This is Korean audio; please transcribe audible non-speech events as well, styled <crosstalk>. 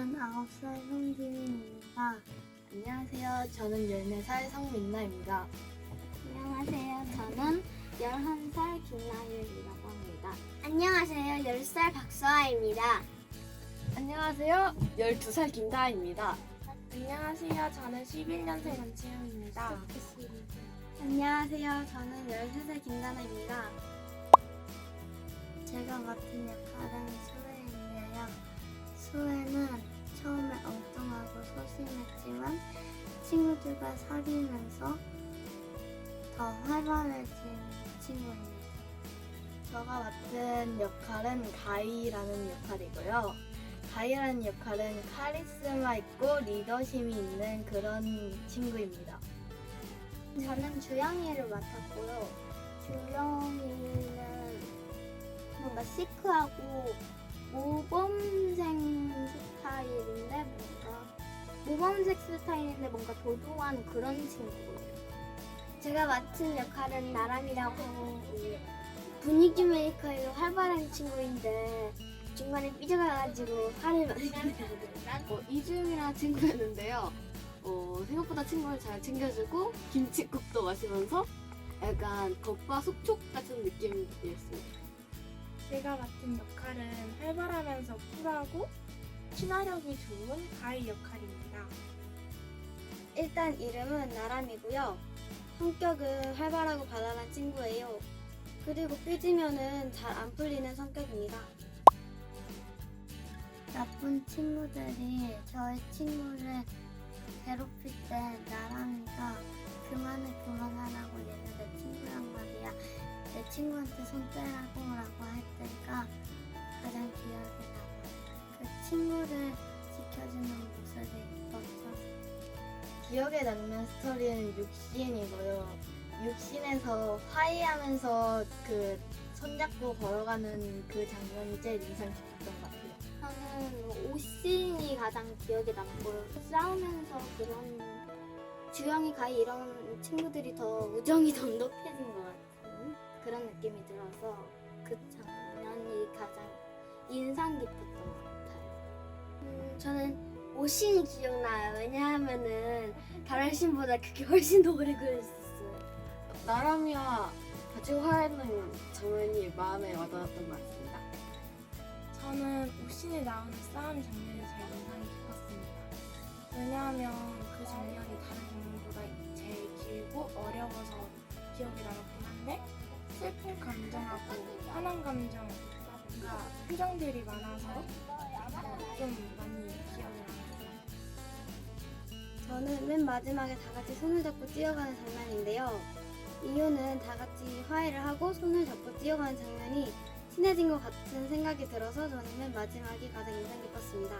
있습니다. 안녕하세요. 저는 14살 성민나입니다. 안녕하세요. 저는 11살 김나율이라고 합니다. 안녕하세요. 10살 박수아입니다. 안녕하세요. 12살 김다아입니다. 안녕하세요. 저는 11년생 원채영입니다. 안녕하세요. 저는 13살 김나나입니다. 제가 맡은 역할은 수혜인데요. 수혜는 처음에 엉뚱하고 소심했지만 친구들과 사귀면서 더 활발해진 친구입니다. 제가 맡은 역할은 가이라는 역할이고요. 가이라는 역할은 카리스마 있고 리더심이 있는 그런 친구입니다. 저는 주영이를 맡았고요. 주영이는 뭔가 시크하고 모범 모범생 스타일인데 뭔가 도도한 그런 친구예요. 제가 맡은 역할은 나람이라고 분위기 메이커의 활발한 친구인데 중간에 삐져가가지고 화를 많이 내요. 어, 이주영이라는 친구였는데요. 어, 생각보다 친구를 잘 챙겨주고 김치국도 마시면서 약간 겉바 속촉 같은 느낌이었습니다. 제가 맡은 역할은 활발하면서 쿨하고 친화력이 좋은 가이 역할입니다. 일단 이름은 나람이고요. 성격은 활발하고 발랄한 친구예요. 그리고 삐지면은 잘 안 풀리는 성격입니다. 나쁜 친구들이 저의 친구를 괴롭힐 때 나람이가 그만해 그만하라고 얘는 내 친구란 말이야. 내 친구한테 손 떼라고 라고 할 때가 친구를 지켜주는 모습이 멋져서 기억에 남는 스토리는 육신이고요. 육신에서 화해하면서 그 손잡고 걸어가는 그 장면이 제일 인상 깊었던 것 같아요. 저는 오신이 가장 기억에 남고요. 싸우면서 그런 주영이 가희 이런 친구들이 더 우정이 <laughs> 돈독해진 것 같은 그런 느낌이 들어서 그 장면이 가장 인상 깊었던 것 같아요. 음, 저는 오신이 기억나요. 왜냐하면은 다른 신보다 그게 훨씬 더 오래 걸렸어요. 나람이와 같이 화해하는 장면이 마음에 와닿았던 것 같습니다. 저는 오신이 나오는 싸움 장면이 제일 인상이 깊었습니다. 왜냐하면 그 장면이 다른 장면보다 제일 길고 어려워서 기억에 남았긴 한데 슬픈 감정하고 화난 감정 뭔가 표정들이 많아서 어, 좀 많이 기억에 남았어요. 저는 맨 마지막에 다 같이 손을 잡고 뛰어가는 장면인데요. 이유는 다 같이 화해를 하고 손을 잡고 뛰어가는 장면이 친해진 것 같은 생각이 들어서 저는 맨 마지막이 가장 인상 깊었습니다.